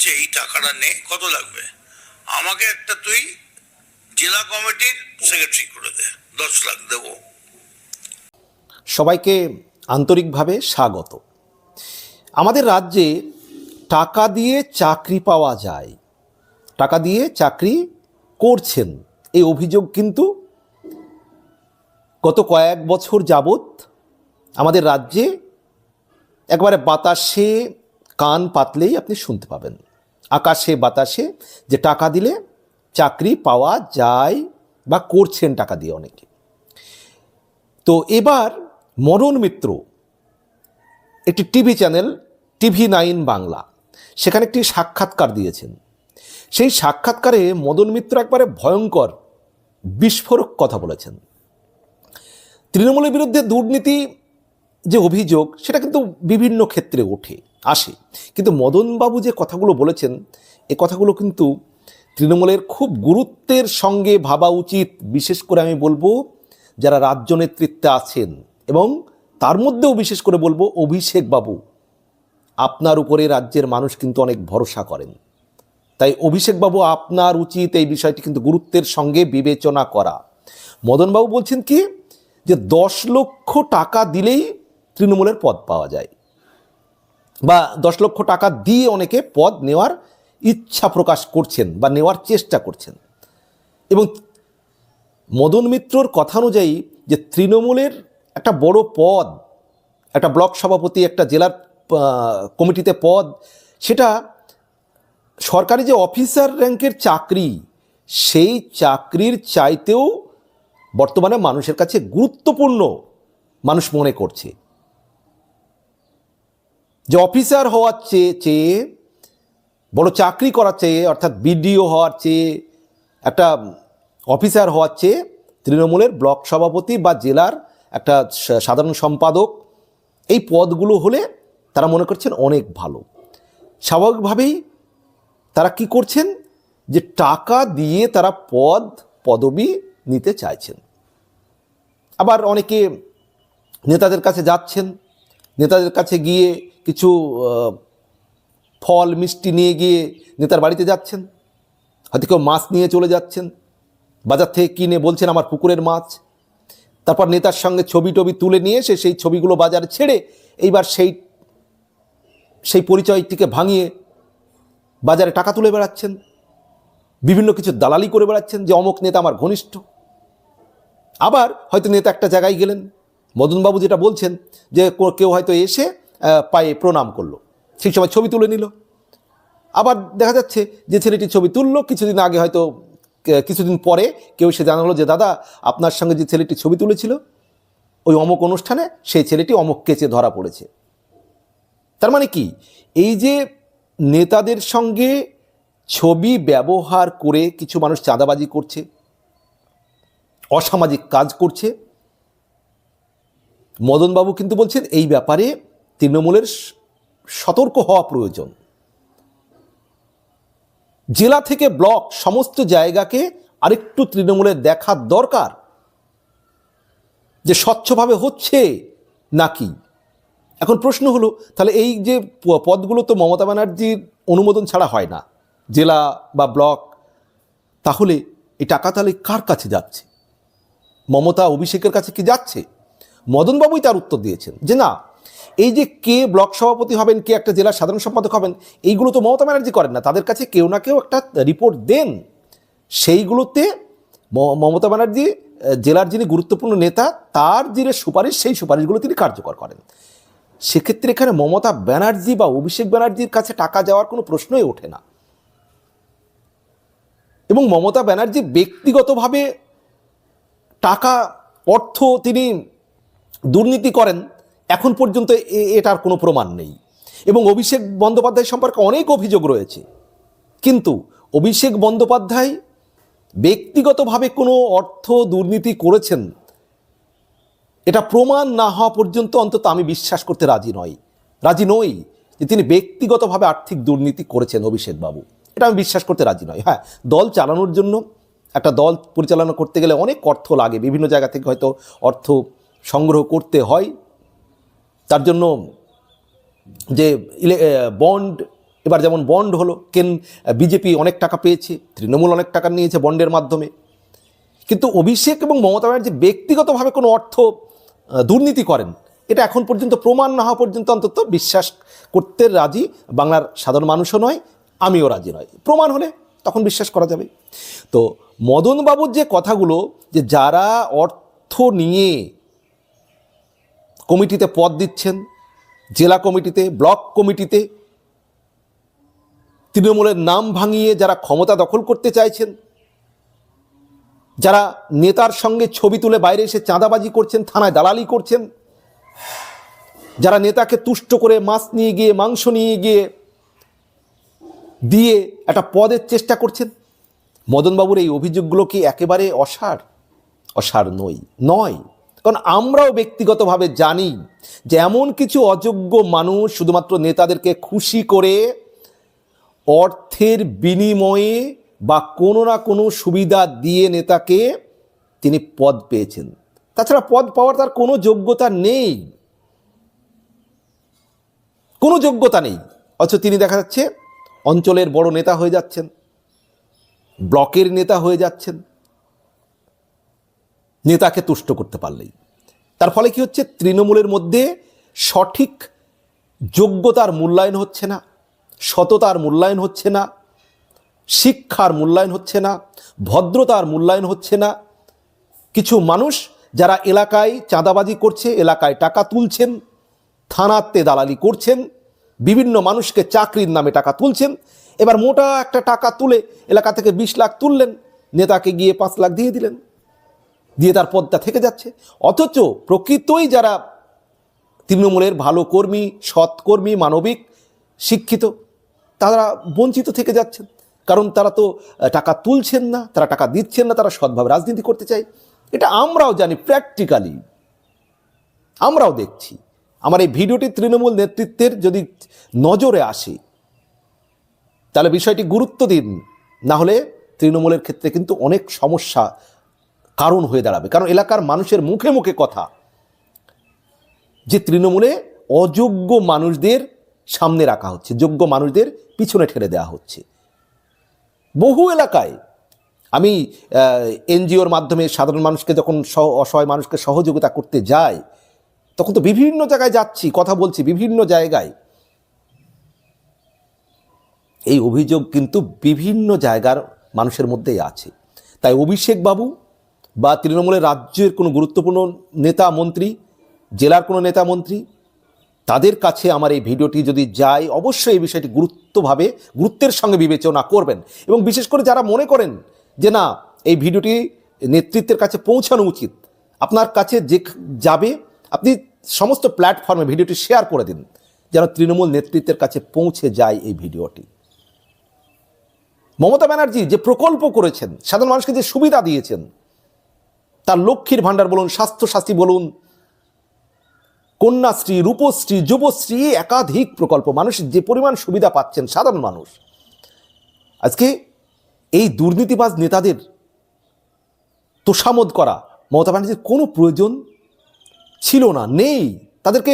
যাচ্ছে এই টাকাটা নে, কত লাগবে? আমাকে একটা তুই জেলা কমিটির সেক্রেটারি করে দে, দশ লাখ দেবো। সবাইকে আন্তরিকভাবে স্বাগত। আমাদের রাজ্যে টাকা দিয়ে চাকরি পাওয়া যায়, টাকা দিয়ে চাকরি করছেন। এই অভিযোগ কিন্তু গত কয়েক বছর যাবৎ আমাদের রাজ্যে একবারে বাতাসে কান পাতলেই আপনি শুনতে পাবেন। আকাশে, বাতাসে যে টাকা দিলে চাকরি পাওয়া যায় বা করছেন টাকা দিয়ে অনেকে। তো এবার মরণ মিত্র, একটি TV channel, TV nine Bangla, সেখানে একটি সাক্ষাৎকার দিয়েছেন। সেই সাক্ষাৎকারে মদন মিত্র একবারে ভয়ঙ্কর, বিস্ফোরক কথা বলেছেন। তৃণমূলের বিরুদ্ধে দুর্নীতি যে অভিযোগ, সেটা কিন্তু বিভিন্ন ক্ষেত্রে ওঠে, আসে। কিন্তু মদনবাবু যে কথাগুলো বলেছেন, এ কথাগুলো কিন্তু তৃণমূলের খুব গুরুত্বের সঙ্গে ভাবা উচিত। বিশেষ করে আমি বলব, যারা রাজ্য নেতৃত্বে আছেন এবং তার মধ্যেও বিশেষ করে বলব অভিষেক বাবু। আপনার উপরে রাজ্যের মানুষ কিন্তু অনেক ভরসা করেন। তাই অভিষেকবাবু আপনার উচিত এই বিষয়টি কিন্তু গুরুত্বের সঙ্গে বিবেচনা করা। মদনবাবু বলছেন কি, যে দশ লক্ষ টাকা দিলেই তৃণমূলের পদ পাওয়া যায়। বা দশ লক্ষ টাকা দিয়ে অনেকে পদ নেওয়ার ইচ্ছা প্রকাশ করছেন বা নেওয়ার চেষ্টা করছেন। এবং মদন মিত্রর কথা অনুযায়ী যে তৃণমূলের একটা বড় পদ, একটা ব্লক সভাপতি, একটা জেলার কমিটিতে পদ, সেটা সরকারি যে অফিসার র্যাঙ্কের চাকরি, সেই চাকরির চাইতেও বর্তমানে মানুষের কাছে গুরুত্বপূর্ণ মানুষ মনে করছে। যে অফিসার হওয়ার চেয়ে চেয়ে, বড় চাকরি করার চেয়ে, অর্থাৎ বিডিও হওয়ার চেয়ে, একটা অফিসার হওয়ার চেয়ে তৃণমূলের ব্লক সভাপতি বা জেলার একটা সাধারণ সম্পাদক, এই পদগুলো হলে তারা মনে করছেন অনেক ভালো। স্বাভাবিকভাবেই তারা কি করছেন? যে টাকা দিয়ে তারা পদ, পদবি নিতে চাইছেন। আবার অনেকে নেতাদের কাছে যাচ্ছেন। নেতাদের কাছে গিয়ে কিছু ফল, মিষ্টি নিয়ে গিয়ে নেতার বাড়িতে যাচ্ছেন। হয়তো কেউ মাছ নিয়ে চলে যাচ্ছেন। বাজার থেকে কিনে বলছেন, আমার পুকুরের মাছ। তারপর নেতার সঙ্গে ছবি টবি তুলে নিয়ে এসে সেই ছবিগুলো বাজারে ছেড়ে এইবার সেই সেই পরিচয়টিকে ভাঙিয়ে বাজারে টাকা তুলে বেড়াচ্ছেন। বিভিন্ন কিছু দালালি করে বেড়াচ্ছেন যে, অমুক নেতা আমার ঘনিষ্ঠ। আবার হয়তো নেতা একটা জায়গায় গেলেন। মদনবাবু যেটা বলছেন যে কেউ হয়তো এসে পায়ে প্রণাম করল। সেই সময় ছবি তুলে নিল। আবার দেখা যাচ্ছে যে ছেলেটি ছবি তুললো, কিছুদিন আগে হয়তো কিছুদিন পরে কেউ সে জানালো যে, দাদা, আপনার সঙ্গে যে ছেলেটি ছবি তুলেছিল, ওই অমুক অনুষ্ঠানে সেই ছেলেটি অমুক কেচে ধরা পড়েছে। তার মানে কি? এই যে নেতাদের সঙ্গে ছবি ব্যবহার করে কিছু মানুষ চাঁদাবাজি করছে, অসামাজিক কাজ করছে মদনবাবু কিন্তু বলছেন, এই ব্যাপারে তৃণমূলের সতর্ক হওয়া প্রয়োজন। জেলা থেকে ব্লক, সমস্ত জায়গাকে আরেকটু তৃণমূলের দেখা দরকার। যে স্বচ্ছভাবে হচ্ছে নাকি? এখন প্রশ্ন হলো, তাহলে এই যে পদগুলো তো মমতা ব্যানার্জির অনুমোদন ছাড়া হয় না, জেলা বা ব্লক। তাহলে এই টাকা তাহলে কার কাছে যাচ্ছে? মমতা, অভিষেকের কাছে কি যাচ্ছে? মদনবাবুই তার উত্তর দিয়েছেন যে না, এই যে কে ব্লক সভাপতি হবেন, কে একটা জেলার সাধারণ সম্পাদক হবেন, এইগুলো তো মমতা ব্যানার্জি করেন না। তাদের কাছে কেউ না কেউ একটা রিপোর্ট দেন। সেইগুলোতে মমতা ব্যানার্জি জেলার যিনি গুরুত্বপূর্ণ নেতা, তার যিনি সুপারিশ, সেই সুপারিশগুলো তিনি কার্যকর করেন। সেক্ষেত্রে এখানে মমতা ব্যানার্জি বা অভিষেক ব্যানার্জির কাছে টাকা যাওয়ার কোনো প্রশ্নই ওঠে না। এবং মমতা ব্যানার্জি ব্যক্তিগতভাবে টাকা, অর্থ তিনি দুর্নীতি করেন, এখন পর্যন্ত এটার কোনো প্রমাণ নেই। এবং অভিষেক বন্দ্যোপাধ্যায় সম্পর্কে অনেক অভিযোগ রয়েছে। কিন্তু অভিষেক বন্দ্যোপাধ্যায় ব্যক্তিগতভাবে কোনো অর্থ দুর্নীতি করেছেন, এটা প্রমাণ না হওয়া পর্যন্ত অন্তত আমি বিশ্বাস করতে রাজি নই। রাজি নই যে তিনি ব্যক্তিগতভাবে আর্থিক দুর্নীতি করেছেন অভিষেকবাবু এটা আমি বিশ্বাস করতে রাজি নই। হ্যাঁ দল চালানোর জন্য একটা দল পরিচালনা করতে গেলে অনেক অর্থ লাগে। বিভিন্ন জায়গা থেকে হয়তো অর্থ সংগ্রহ করতে হয়। তার জন্য যে বন্ড, এবার যেমন বন্ড হলো, কেন বিজেপি অনেক টাকা পেয়েছে, তৃণমূল অনেক টাকা নিয়েছে বন্ডের মাধ্যমে। কিন্তু অভিষেক এবং মমতা ব্যানার্জি ব্যক্তিগতভাবে কোনো অর্থ দুর্নীতি করেন, এটা এখন পর্যন্ত প্রমাণ না হওয়া পর্যন্ত অন্তত বিশ্বাস করতে রাজি বাংলার সাধারণ মানুষও নয়, আমিও রাজি নয়। প্রমাণ হলে তখন বিশ্বাস করা যাবে। তো মদনবাবুর যে কথাগুলো, যে যারা অর্থ নিয়ে কমিটিতে পদ দিচ্ছেন, জেলা কমিটিতে, ব্লক কমিটিতে। তৃণমূলের নাম ভাঙিয়ে যারা ক্ষমতা দখল করতে চাইছেন, যারা নেতার সঙ্গে ছবি তুলে বাইরে এসে চাঁদাবাজি করছেন, থানায় দালালি করছেন, যারা নেতাকে তুষ্ট করে মাছ নিয়ে গিয়ে, মাংস নিয়ে গিয়ে দিয়ে একটা পদের চেষ্টা করছেন, মদনবাবুর এই অভিযোগগুলো কি একেবারে অসার অসার নই নয়। কারণ আমরাও ব্যক্তিগতভাবে জানি যে এমন কিছু অযোগ্য মানুষ শুধুমাত্র নেতাদেরকে খুশি করে অর্থের বিনিময়ে বা কোনো না কোনো সুবিধা দিয়ে নেতাকে তিনি পদ পেয়েছেন। তাছাড়া পদ পাওয়ার তার কোনো যোগ্যতা নেই। কোনো যোগ্যতা নেই। অথচ তিনি দেখা যাচ্ছে অঞ্চলের বড় নেতা হয়ে যাচ্ছেন, ব্লকের নেতা হয়ে যাচ্ছেন। নেতাকে তুষ্ট করতে পারলেই। তার ফলে কি হচ্ছে? তৃণমূলের মধ্যে সঠিক যোগ্যতার মূল্যায়ন হচ্ছে না, সততার মূল্যায়ন হচ্ছে না, শিক্ষার মূল্যায়ন হচ্ছে না, ভদ্রতার মূল্যায়ন হচ্ছে না। কিছু মানুষ যারা এলাকায় চাঁদাবাজি করছে, এলাকায় টাকা তুলছেন, থানাতে দালালি করছেন, বিভিন্ন মানুষকে চাকরির নামে টাকা তুলছেন, এবার মোটা একটা টাকা তুলে এলাকা থেকে বিশ লাখ তুললেন, নেতাকে গিয়ে পাঁচ লাখ দিয়ে দিলেন। দিয়ে তার পদটা থেকে যাচ্ছে। অথচ প্রকৃতই যারা তৃণমূলের ভালো কর্মী, সৎ কর্মী, মানবিক, শিক্ষিত, তারা বঞ্চিত থেকে যাচ্ছেন। কারণ তারা তো টাকা তুলছেন না, তারা টাকা দিচ্ছেন না, তারা সৎভাবে রাজনীতি করতে চায়। এটা আমরাও জানি প্র্যাকটিক্যালি। আমরাও দেখছি। আমার এই ভিডিওটি তৃণমূল নেতৃত্বের যদি নজরে আসে, তাহলে বিষয়টি গুরুত্ব দিন। না হলে তৃণমূলের ক্ষেত্রে কিন্তু অনেক সমস্যা কারণ হয়ে দাঁড়াবে। কারণ এলাকার মানুষের মুখে মুখে কথা যে তৃণমূলে অযোগ্য মানুষদের সামনে রাখা হচ্ছে, যোগ্য মানুষদের পিছনে ঠেলে দেওয়া হচ্ছে। বহু এলাকায় আমি এনজিওর মাধ্যমে সাধারণ মানুষকে যখন সহ অসহায় মানুষকে সহযোগিতা করতে যাই, তখন তো বিভিন্ন জায়গায় যাচ্ছি, কথা বলছি বিভিন্ন জায়গায়। এই অভিযোগ কিন্তু বিভিন্ন জায়গার মানুষের মধ্যেই আছে। তাই অভিষেক বাবু বা তৃণমূলের রাজ্যের কোনো গুরুত্বপূর্ণ নেতা মন্ত্রী, জেলার কোনো নেতা মন্ত্রী, তাদের কাছে আমার এই ভিডিওটি যদি যায়, অবশ্যই এই বিষয়টি গুরুত্বভাবে, গুরুত্বের সঙ্গে বিবেচনা করবেন। এবং বিশেষ করে যারা মনে করেন যে না, এই ভিডিওটি নেতৃত্বের কাছে পৌঁছানো উচিত, আপনার কাছে যে যাবে, আপনি সমস্ত প্ল্যাটফর্মে ভিডিওটি শেয়ার করে দিন, যেন তৃণমূল নেতৃত্বের কাছে পৌঁছে যায় এই ভিডিওটি। মমতা ব্যানার্জি যে প্রকল্প করেছেন, সাধারণ মানুষকে যে সুবিধা দিয়েছেন তার লক্ষ্মীর ভাণ্ডার বলুন, স্বাস্থ্যসাথী বলুন, কন্যাশ্রী, রূপশ্রী, যুবশ্রী একাধিক প্রকল্প। মানুষ যে পরিমাণ সুবিধা পাচ্ছেন, সাধারণ মানুষ। আজকে এই দুর্নীতিবাজ নেতাদের তোষামোদ করা, মমতা ব্যানার্জির কোনো প্রয়োজন ছিল না, নেই। তাদেরকে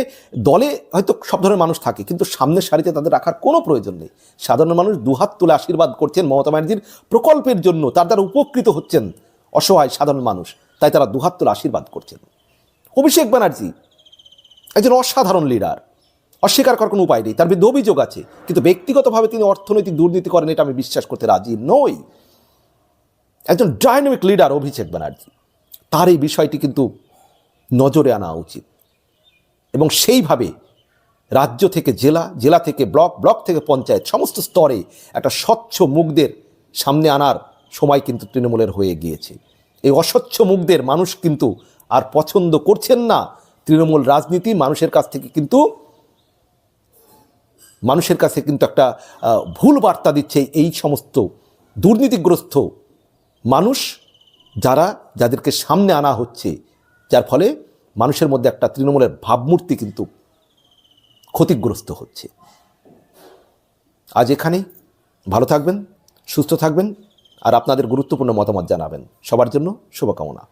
দলে হয়তো সব ধরনের মানুষ থাকে, কিন্তু সামনের সারিতে তাদের রাখার কোনো প্রয়োজন নেই। সাধারণ মানুষ দুহাত তুলে আশীর্বাদ করছেন মমতা ব্যানার্জির প্রকল্পের জন্য। তার দ্বারা উপকৃত হচ্ছেন অসহায় সাধারণ মানুষ। তাই তারা দুহাত তুলে আশীর্বাদ করছেন। অভিষেক ব্যানার্জি একজন অসাধারণ লিডার অস্বীকার করার কোনো উপায় নেই। তার বিরুদ্ধে অভিযোগ আছে, কিন্তু ব্যক্তিগতভাবে তিনি অর্থনৈতিক দুর্নীতি করেন, এটা আমি বিশ্বাস করতে রাজি নই। একজন ডাইনামিক লিডার অভিষেক ব্যানার্জি, তার এই বিষয়টি কিন্তু নজরে আনা উচিত। এবং সেইভাবে রাজ্য থেকে জেলা জেলা থেকে ব্লক ব্লক থেকে পঞ্চায়েত, সমস্ত স্তরে একটা স্বচ্ছ মুখদের সামনে আনার সময় কিন্তু তৃণমূলের হয়ে গিয়েছে। এই অস্বচ্ছ মুখদের মানুষ কিন্তু আর পছন্দ করছেন না তৃণমূল রাজনীতি মানুষের কাছ থেকে কিন্তু, মানুষের কাছে কিন্তু একটা ভুল বার্তা দিচ্ছে এই সমস্ত দুর্নীতিগ্রস্ত মানুষ যারা, যাদেরকে সামনে আনা হচ্ছে। যার ফলে মানুষের মধ্যে একটা তৃণমূলের ভাবমূর্তি কিন্তু ক্ষতিগ্রস্ত হচ্ছে। আজ এখানেই, ভালো থাকবেন, সুস্থ থাকবেন। আর আপনাদের গুরুত্বপূর্ণ মতামত জানাবেন। সবার জন্য শুভকামনা।